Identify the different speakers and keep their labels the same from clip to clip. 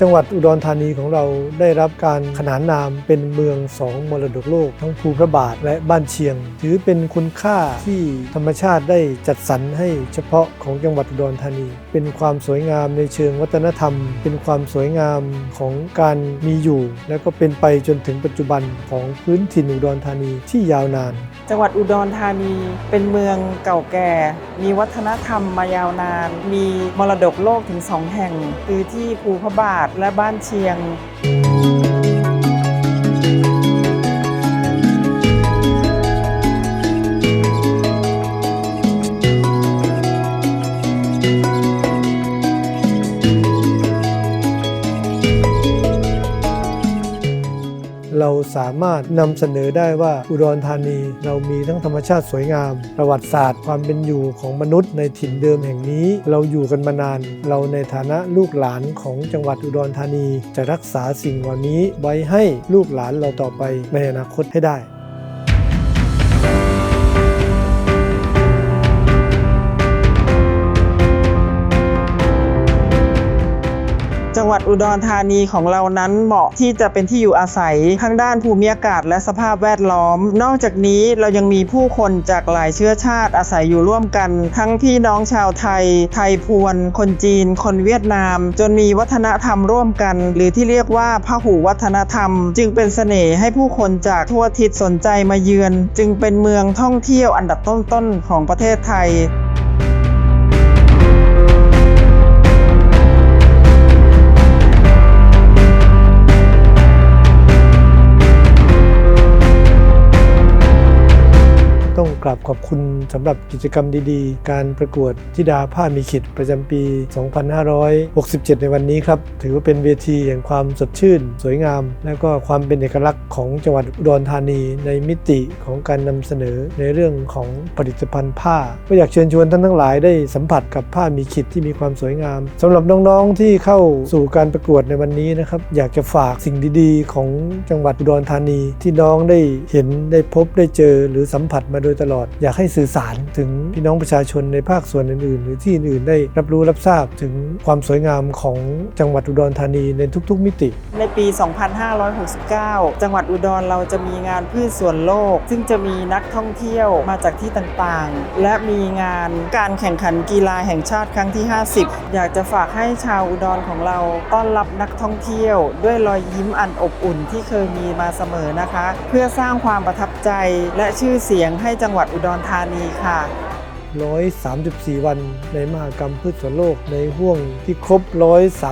Speaker 1: จังหวัดอุดรธานีของเราได้รับการขนานนามเป็นเมืองสองมรดกโลก ทั้งภูพระบาทและบ้านเชียง ถือเป็นคุณค่าที่ธรรมชาติได้จัดสรรให้เฉพาะของจังหวัดอุดรธานี เป็นความสวยงามในเชิงวัฒนธรรม เป็นความสวยงามของการมีอยู่ และก็เป็นไปจนถึงปัจจุบันของพื้นถิ่นอุดรธานีที่ยาวนาน
Speaker 2: จังหวัดอุดรธานีเป็นเมืองเก่าแก่ มีวัฒนธรรมมายาวนาน มีมรดกโลกถึงสองแห่ง คือที่ภูพระบาทและบ้านเชียง
Speaker 1: เราสามารถนำเสนอได้ว่าอุดรธานีเรามีทั้งธรรมชาติสวยงาม ประวัติศาสตร์ความเป็นอยู่ของมนุษย์ในถิ่นเดิมแห่งนี้ เราอยู่กันมานาน เราในฐานะลูกหลานของจังหวัดอุดรธานี จะรักษาสิ่งเหล่านี้ไว้ให้ลูกหลานเราต่อไปในอนาคตให้ได้
Speaker 2: จังหวัดอุดรธานีของเรานั้นเหมาะที่จะเป็นที่อยู่อาศัยทั้งด้านภูมิอากาศและสภาพแวดล้อม นอกจากนี้เรายังมีผู้คนจากหลายเชื้อชาติอาศัยอยู่ร่วมกัน ทั้งพี่น้องชาวไทย ไทยพวน คนจีน คนเวียดนาม จนมีวัฒนธรรมร่วมกัน หรือที่เรียกว่าพหูวัฒนธรรม จึงเป็นเสน่ห์ให้ผู้คนจากทั่วทิศสนใจมาเยือน จึงเป็นเมืองท่องเที่ยวอันดับต้นๆของประเทศไทย
Speaker 1: กราบขอบคุณสำหรับกิจกรรมดีๆ การประกวดธิดาผ้ามีขิดประจำปี 2567 ในวันนี้ครับ ถือว่าเป็นเวทีแห่งความสดชื่น สวยงาม และก็ความเป็นเอกลักษณ์ของจังหวัดอุดรธานีในมิติของการนำเสนอในเรื่องของผลิตภัณฑ์ผ้า ก็อยากเชิญชวนท่านทั้งหลายได้สัมผัสกับผ้ามีขิดที่มีความสวยงามสำหรับน้องๆที่เข้าสู่การประกวดในวันนี้นะครับอยากจะฝากสิ่งดีๆ ของจังหวัดอุดรธานี ที่น้องได้เห็นได้พบได้เจอหรือสัมผัสมาโดยตลอดอยากให้สื่อสารถึงพี่น้องประชาชนในภาคส่วนอื่นๆ หรือที่อื่นๆ ได้รับรู้รับทราบถึงความสวยงามของจังหวัดอุดรธานีในทุกๆ มิติ
Speaker 2: ในปี 2569 จังหวัดอุดรเราจะมีงานพืชสวนโลก ซึ่งจะมีนักท่องเที่ยวมาจากที่ต่างๆ และมีงานการแข่งขันกีฬาแห่งชาติครั้งที่ 50 อยากจะฝากให้ชาวอุดรของเราต้อนรับนักท่องเที่ยว ด้วยรอยยิ้มอันอบอุ่นที่เคยมีมาเสมอนะคะ เพื่อสร้างความประทับใจและชื่อเสียงให้จังหวัดอุดรธานีค่ะ
Speaker 1: 134 วันในมหกรรมพืชสวนโลกในห่วงที่ครบ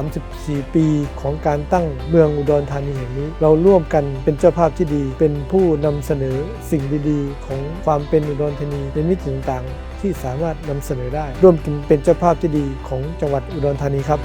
Speaker 1: 134 ปีของการตั้งเมืองอุดรธานีแห่งนี้ เราร่วมกันเป็นเจ้าภาพที่ดี เป็นผู้นำเสนอสิ่งดีๆ ของความเป็นอุดรธานีในมิติต่างๆ ที่สามารถนำเสนอได้ ร่วมกันเป็นเจ้าภาพที่ดีของจังหวัดอุดรธานีครับ